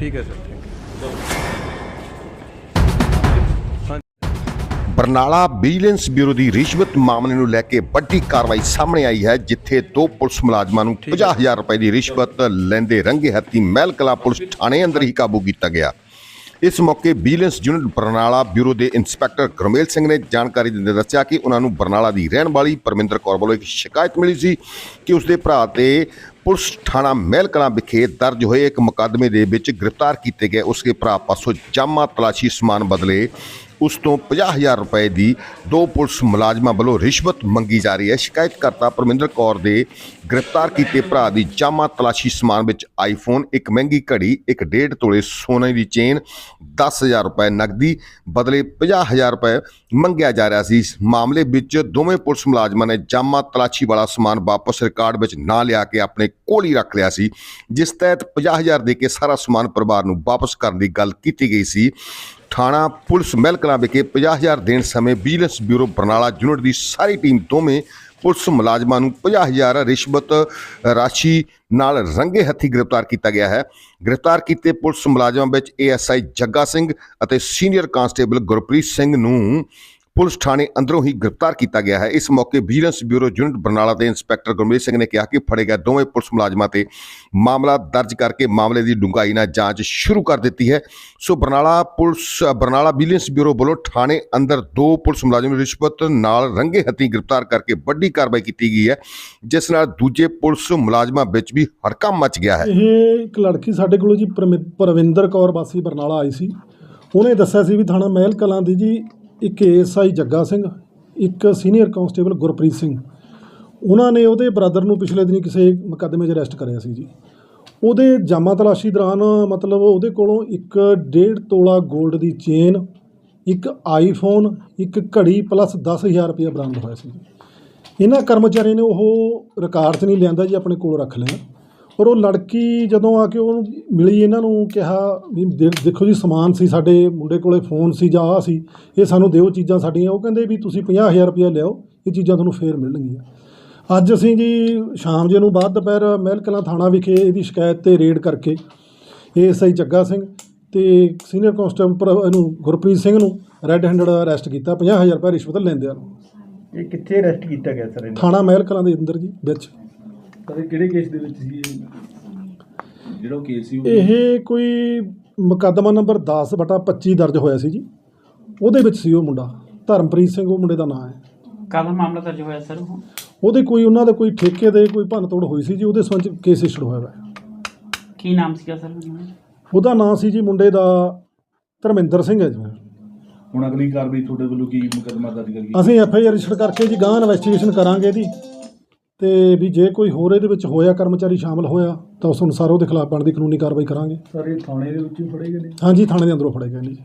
ਠੀਕ ਹੈ sir thank Barnala vigilance bureau ਦੀ ਰਿਸ਼ਵਤ ਮਾਮਲੇ ਨੂੰ ਲੈ ਕੇ ਵੱਡੀ ਕਾਰਵਾਈ ਸਾਹਮਣੇ ਆਈ ਹੈ ਜਿੱਥੇ ਦੋ ਪੁਲਿਸ ਮੁਲਾਜ਼ਮਾਂ ਨੂੰ 50000 ਰੁਪਏ ਦੀ ਰਿਸ਼ਵਤ ਲੈਂਦੇ ਰੰਗੇ ਹੱਥੀ ਮਹਿਲ ਕਲਾਂ ਪੁਲਿਸ ਥਾਣੇ ਅੰਦਰ ਹੀ ਕਾਬੂ ਕੀਤਾ ਗਿਆ। ਇਸ ਮੌਕੇ ਵਿਜੀਲੈਂਸ ਯੂਨਿਟ ਬਰਨਾਲਾ ਬਿਊਰੋ ਦੇ ਇੰਸਪੈਕਟਰ ਗੁਰਮੇਲ ਸਿੰਘ ਨੇ ਜਾਣਕਾਰੀ ਦਿੰਦੇ ਦੱਸਿਆ ਕਿ ਉਹਨਾਂ ਨੂੰ ਬਰਨਾਲਾ ਦੀ ਰਹਿਣ ਵਾਲੀ ਪਰਮਿੰਦਰ ਕੌਰ ਵੱਲੋਂ ਇੱਕ ਸ਼ਿਕਾਇਤ ਮਿਲੀ ਸੀ ਕਿ ਉਸਦੇ ਭਰਾ ਤੇ ਪੁਲਿਸ ਥਾਣਾ ਮਹਿਲਕਲਾਂ ਵਿਖੇ ਦਰਜ ਹੋਏ ਇੱਕ ਮੁਕੱਦਮੇ ਦੇ ਵਿੱਚ ਗ੍ਰਿਫਤਾਰ ਕੀਤੇ ਗਏ ਉਸਕੇ ਭਰਾ ਪਾਸੋਂ ਜਾਮਾ ਤਲਾਸ਼ੀ ਸਮਾਨ ਬਦਲੇ ਉਸ ਤੋਂ 50000 ਰੁਪਏ ਦੀ ਦੋ ਪੁਲਿਸ ਮੁਲਾਜ਼ਮਾਂ ਵੱਲੋਂ ਰਿਸ਼ਵਤ ਮੰਗੀ ਜਾ ਰਹੀ ਹੈ। ਸ਼ਿਕਾਇਤਕਰਤਾ ਪਰਮਿੰਦਰ ਕੌਰ ਦੇ ਗ੍ਰਿਫਤਾਰ ਕੀਤੇ ਭਰਾ ਦੀ ਜਾਮਾ ਤਲਾਸ਼ੀ ਸਮਾਨ ਵਿੱਚ ਆਈਫੋਨ, ਇੱਕ ਮਹਿੰਗੀ ਘੜੀ, ਇੱਕ ਡੇਢ ਤੋਲੇ ਸੋਨੇ ਦੀ ਚੇਨ 10000 ਰੁਪਏ ਨਕਦੀ ਬਦਲੇ 50000 ਰੁਪਏ ਮੰਗਿਆ ਜਾ ਰਿਹਾ ਸੀ। ਇਸ ਮਾਮਲੇ ਵਿੱਚ ਦੋਵੇਂ ਪੁਲਿਸ ਮੁਲਾਜ਼ਮਾਂ ਨੇ ਜਾਮਾ ਤਲਾਸ਼ੀ ਵਾਲਾ ਸਮਾਨ ਵਾਪਸ ਰਿਕਾਰਡ ਵਿੱਚ ਨਾ ਲਿਆ ਕੇ ਆਪਣੇ ਕੋਲ ਹੀ ਰੱਖ ਲਿਆ ਸੀ, ਜਿਸ ਤਹਿਤ 50000 ਦੇ ਕੇ ਸਾਰਾ ਸਮਾਨ ਪਰਿਵਾਰ ਨੂੰ ਵਾਪਸ ਕਰਨ ਦੀ ਗੱਲ ਕੀਤੀ ਗਈ ਸੀ। ਥਾਣਾ ਪੁਲਿਸ ਮਹਿਲ ਵਿਖੇ 50000 ਦੇਣ ਸਮੇਂ ਵਿਜੀਲੈਂਸ ਬਿਊਰੋ ਬਰਨਾਲਾ ਯੂਨਿਟ ਦੀ ਸਾਰੀ ਟੀਮ ਦੋਵੇਂ ਪੁਲਿਸ ਮੁਲਾਜ਼ਮਾਂ ਨੂੰ 50000 ਰਿਸ਼ਵਤ ਰਾਸ਼ੀ ਨਾਲ ਰੰਗੇ ਹੱਥੀ ਗ੍ਰਿਫਤਾਰ ਕੀਤਾ ਗਿਆ ਹੈ। ਗ੍ਰਿਫਤਾਰ ਕੀਤੇ ਪੁਲਿਸ ਮੁਲਾਜ਼ਮਾਂ ਵਿੱਚ ਏਐਸਆਈ ਜੱਗਾ ਸਿੰਘ ਅਤੇ ਸੀਨੀਅਰ ਕਾਂਸਟੇਬਲ ਗੁਰਪ੍ਰੀਤ ਸਿੰਘ ਨੂੰ ਪੁਲਿਸ ਥਾਣੇ ਅੰਦਰੋਂ ਹੀ ਗ੍ਰਿਫਤਾਰ ਕੀਤਾ ਗਿਆ ਹੈ। ਇਸ ਮੌਕੇ ਵਿਜੀਲੈਂਸ ਬਿਊਰੋ ਯੂਨਿਟ ਬਰਨਾਲਾ ਦੇ ਇੰਸਪੈਕਟਰ ਗੁਰਮੀਤ ਸਿੰਘ ਨੇ ਕਿਹਾ ਕਿ ਫੜੇ ਗਏ ਦੋਵੇਂ ਪੁਲਿਸ ਮੁਲਾਜ਼ਮਾਂ ਤੇ ਮਾਮਲਾ ਦਰਜ ਕਰਕੇ ਮਾਮਲੇ ਦੀ ਡੂੰਘਾਈ ਨਾਲ ਜਾਂਚ ਸ਼ੁਰੂ ਕਰ ਦਿੱਤੀ ਹੈ। So Barnala police, Barnala vigilance bureau ਵੱਲੋਂ ਥਾਣੇ ਅੰਦਰ ਦੋ ਪੁਲਿਸ ਮੁਲਾਜ਼ਮ ਰਿਸ਼ਵਤ ਨਾਲ ਰੰਗੇ ਹੱਥੀਂ ਗ੍ਰਿਫਤਾਰ ਕਰਕੇ ਵੱਡੀ ਕਾਰਵਾਈ ਕੀਤੀ ਗਈ ਹੈ, ਜਿਸ ਨਾਲ ਦੂਜੇ ਪੁਲਿਸ ਮੁਲਾਜ਼ਮਾਂ ਵਿੱਚ ਵੀ ਹੜਕਾ ਮਚ ਗਿਆ ਹੈ। ਇਹ ਇੱਕ ਲੜਕੀ ਸਾਡੇ ਕੋਲੋਂ ਜੀ ਪਰਮਿ- ਪਰਵਿੰਦਰ ਕੌਰ ਵਾਸੀ ਬਰਨਾਲਾ ਆਈ ਸੀ। ਉਹਨੇ ਦੱਸਿਆ ਸੀ ਵੀ ਥਾਣਾ ਮਹਿਲ ਕਲਾਂ ਦੀ ਜੀ ਇੱਕ ਏਐਸਆਈ ਜੱਗਾ ਸਿੰਘ, ਇੱਕ ਸੀਨੀਅਰ ਕਾਂਸਟੇਬਲ ਗੁਰਪ੍ਰੀਤ ਸਿੰਘ। ਉਹਨਾਂ ਨੇ ਉਹਦੇ ਬ੍ਰਦਰ ਨੂੰ ਪਿਛਲੇ ਦਿਨੀ ਕਿਸੇ ਮੁਕੱਦਮੇ 'ਚ ਅਰੈਸਟ ਕਰਿਆ ਸੀ ਜੀ। ਉਹਦੇ ਜਾਮਾ ਤਲਾਸ਼ੀ ਦੌਰਾਨ ਮਤਲਬ ਉਹਦੇ ਕੋਲੋਂ ਇੱਕ ਡੇਢ ਤੋਲਾ 골ਡ ਦੀ ਚੇਨ, ਇੱਕ ਆਈਫੋਨ, ਇੱਕ ਘੜੀ ਪਲੱਸ 10000 ਰੁਪਏ ਬਰਾਮਦ ਹੋਇਆ ਸੀ ਇਹਨਾਂ ਕਰਮਚਾਰੀਆਂ ਨੇ ਉਹ ਰਿਕਾਰਡ 'ਚ ਨਹੀਂ ਲਿਆਂਦਾ ਜੀ, ਆਪਣੇ ਕੋਲ ਰੱਖ ਲਿਆ। ਪਰ ਉਹ ਲੜਕੀ ਜਦੋਂ ਆ ਕੇ ਉਹਨੂੰ ਮਿਲੀ ਇਹਨਾਂ ਨੂੰ ਕਿਹਾ ਵੀ ਦੇ- ਦੇਖੋ ਜੀ ਸਮਾਨ ਸੀ ਸਾਡੇ ਮੁੰਡੇ ਕੋਲੇ ਫੋਨ ਸੀ ਜਾਂ ਆ ਸੀ ਇਹ ਸਾਨੂੰ ਦਿਓ ਚੀਜ਼ਾਂ ਸਾਡੀਆਂ। ਉਹ ਕਹਿੰਦੇ ਵੀ ਤੁਸੀਂ 50000 ਰੁਪਏ ਲਿਆਓ ਇਹ ਚੀਜ਼ਾਂ ਤੁਹਾਨੂੰ ਫੇਰ ਮਿਲਣਗੀਆਂ। ਅੱਜ ਅਸੀਂ ਜੀ ਸ਼ਾਮ ਜੇ ਨੂੰ ਬਾਅਦ ਦੁਪਹਿਰ ਮਹਿਲ ਕਲਾਂ ਥਾਣਾ ਵਿਖੇ ਇਹਦੀ ਸ਼ਿਕਾਇਤ ਤੇ ਰੇਡ ਕਰਕੇ ਏਐਸਆਈ ਜੱਗਾ ਸਿੰਘ ਤੇ ਸੀਨੀਅਰ ਕਾਂਸਟੇਬਲ ਇਹਨੂੰ ਗੁਰਪ੍ਰੀਤ ਸਿੰਘ ਨੂੰ ਰੈੱਡ ਹੈਂਡਡ ਅਰੈਸਟ ਕੀਤਾ 50000 ਰੁਪਏ ਰਿਸ਼ਵਤ ਲੈਂਦਿਆਂ ਨੂੰ। ਇਹ ਕਿੱਥੇ ਅਰੈਸਟ ਕੀਤਾ ਗਿਆ ਸਰ ਇਹਨਾਂ? ਥਾਣਾ ਮਹਿਲ ਕਲਾਂ ਦੇ ਅੰਦਰ ਜੀ ਵਿੱਚ। ਸਰ ਕਿਹੜੇ ਕੇਸ ਦੇ ਵਿੱਚ ਸੀ ਇਹ? ਜਿਹੜਾ ਉਹ ਕੇਸ ਸੀ ਉਹ ਇਹ ਕੋਈ ਮੁਕੱਦਮਾ ਨੰਬਰ 10 ਬਟਾ 25 ਦਰਜ ਹੋਇਆ ਸੀ ਜੀ। ਉਹਦੇ ਵਿੱਚ ਸੀ ਉਹ ਮੁੰਡਾ। ਧਰਮਪ੍ਰੀਤ ਸਿੰਘ ਉਹ ਮੁੰਡੇ ਦਾ ਨਾਮ ਹੈ। ਕਦੋਂ ਮਾਮਲਾ ਦਰਜ ਹੋਇਆ ਸਰ ਉਹ? ਉਹਦੇ ਕੋਈ ਉਹਨਾਂ ਦਾ ਕੋਈ ਠੇਕੇ ਦੇ ਕੋਈ ਭੰਨ ਤੋੜ ਹੋਈ ਸੀ ਜੀ ਉਹਦੇ ਸੰਬੰਧ ਕੇਸ ਇਸ਼ੂ ਹੋਇਆ ਵਾ। ਕੀ ਨਾਮ ਸੀਗਾ ਸਰ? ਉਹਦਾ? ਨਾਮ ਸੀ ਜੀ ਮੁੰਡੇ ਦਾ ਧਰਮਿੰਦਰ ਸਿੰਘ ਹੈ ਜੀ। ਹੁਣ ਅਗਲੀ ਕਾਰਵਾਈ ਤੁਹਾਡੇ ਵੱਲੋਂ ਕੀ ਮੁਕੱਦਮਾ ਦਰਜ ਕਰੀ ਅਸੀਂ ਐਫ ਆਈ ਆਰ ਰਜਿਸਟਰ ਕਰਕੇ ਜੀ ਗਾਂ ਇਨਵੈਸਟੀਗੇਸ਼ਨ ਕਰਾਂਗੇ ਇਹਦੀ ਤੇ ਵੀ ਜੇ ਕੋਈ ਹੋਰ ਇਹਦੇ ਵਿੱਚ ਹੋਇਆ ਕਰਮਚਾਰੀ ਸ਼ਾਮਲ ਹੋਇਆ ਤਾਂ ਉਸ ਅਨੁਸਾਰ ਉਹਦੇ ਖਿਲਾਫ ਬਣਦੀ ਕਾਨੂੰਨੀ ਕਾਰਵਾਈ ਕਰਾਂਗੇ। ਸਰ ਇਹ ਥਾਣੇ ਦੇ ਵਿੱਚ ਫੜੇ ਗਏ ਨੇ? ਹਾਂਜੀ ਥਾਣੇ ਦੇ ਅੰਦਰੋਂ ਫੜੇ ਗਏ ਨੇ ਜੀ।